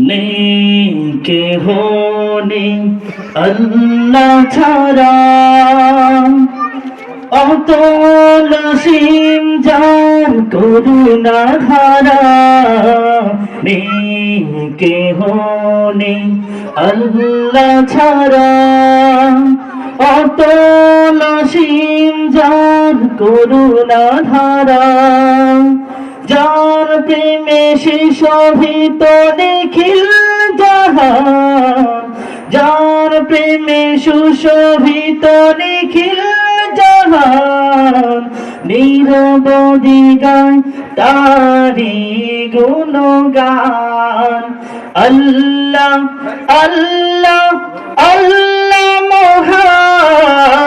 নেই কেহ নেই আল্লাহ ছাড়া অতল সীম যার করুণা ধারা নেই কেহ নেই আল্লাহ ছাড়া অতল সীম যার করুণা ধারা প্রেমে শিশোভিত নিখিল জাহান। যার প্রেমে সুশোভিত নিখিল জাহান। নিরবধি গান তারি গুণগান। আল্লাহ আল্লাহ আল্লাহ মহান।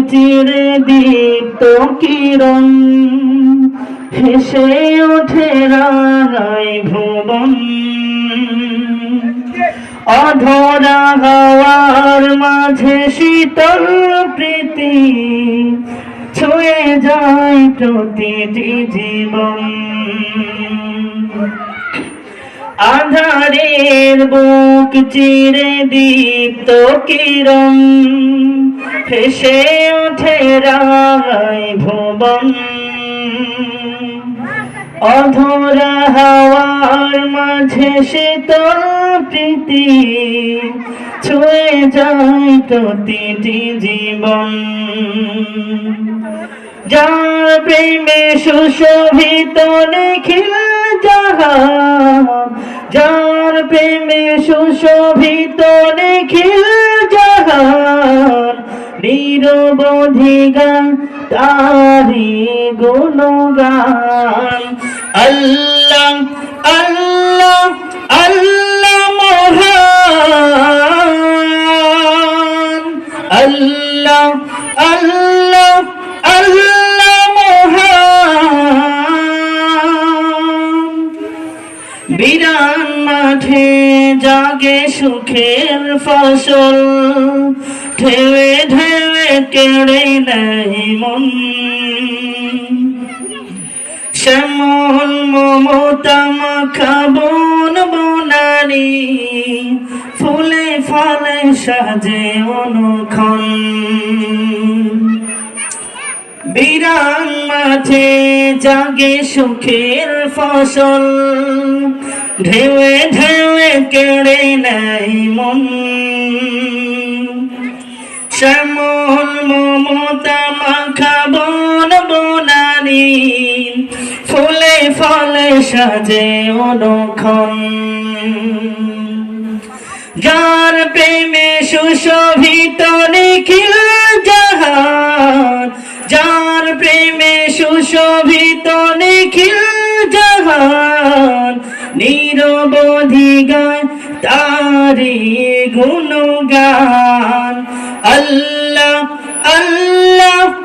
চিরে দীপ্ত কিরণ। হেসে ওঠে রায় ভুবন। অধরা হওয়ার মাঝে শীতল প্রীতি ছুঁয়ে যায় প্রতিটি জীবন। আধারের বুক চিরে দীপ্ত কিরণ ফেসে ওঠে রায় ভুবন। অধরা হাওয়ার মাঝে শীতল প্রীতি, ছুঁয়ে যায় প্রতিটি জীবন। যার প্রেমে সুশোভিত নিখিল জাহান যার প্রেমে সুশোভিত নিখিল জাহান নিরবধি গান তারি গুণগান। আল্লাহ আল্লাহ আল্লাহ। জাগে সুখের ফসল। ঢেবে ঢেবে কেড়ে নেই মন। শ্যামল মমতা মাখা বন বনানি, ফুলে ফলে সাজে অনুক্ষণ বিরান মাঝে জাগে সুখের ফসল। ঢেউয়ে ঢেউয়ে কেড়ে নেই মন। শ্যামল মমতা মাখা বন বনানি, ফুলে ফলে সাজে অনুক্ষণ যার প্রেমে সুশোভিত নিখিল যার প্রেমে সুশোভিত নিখিল জাহান নিরবধি গান তারি গুণগান। গান আল্লাহ আল্লাহ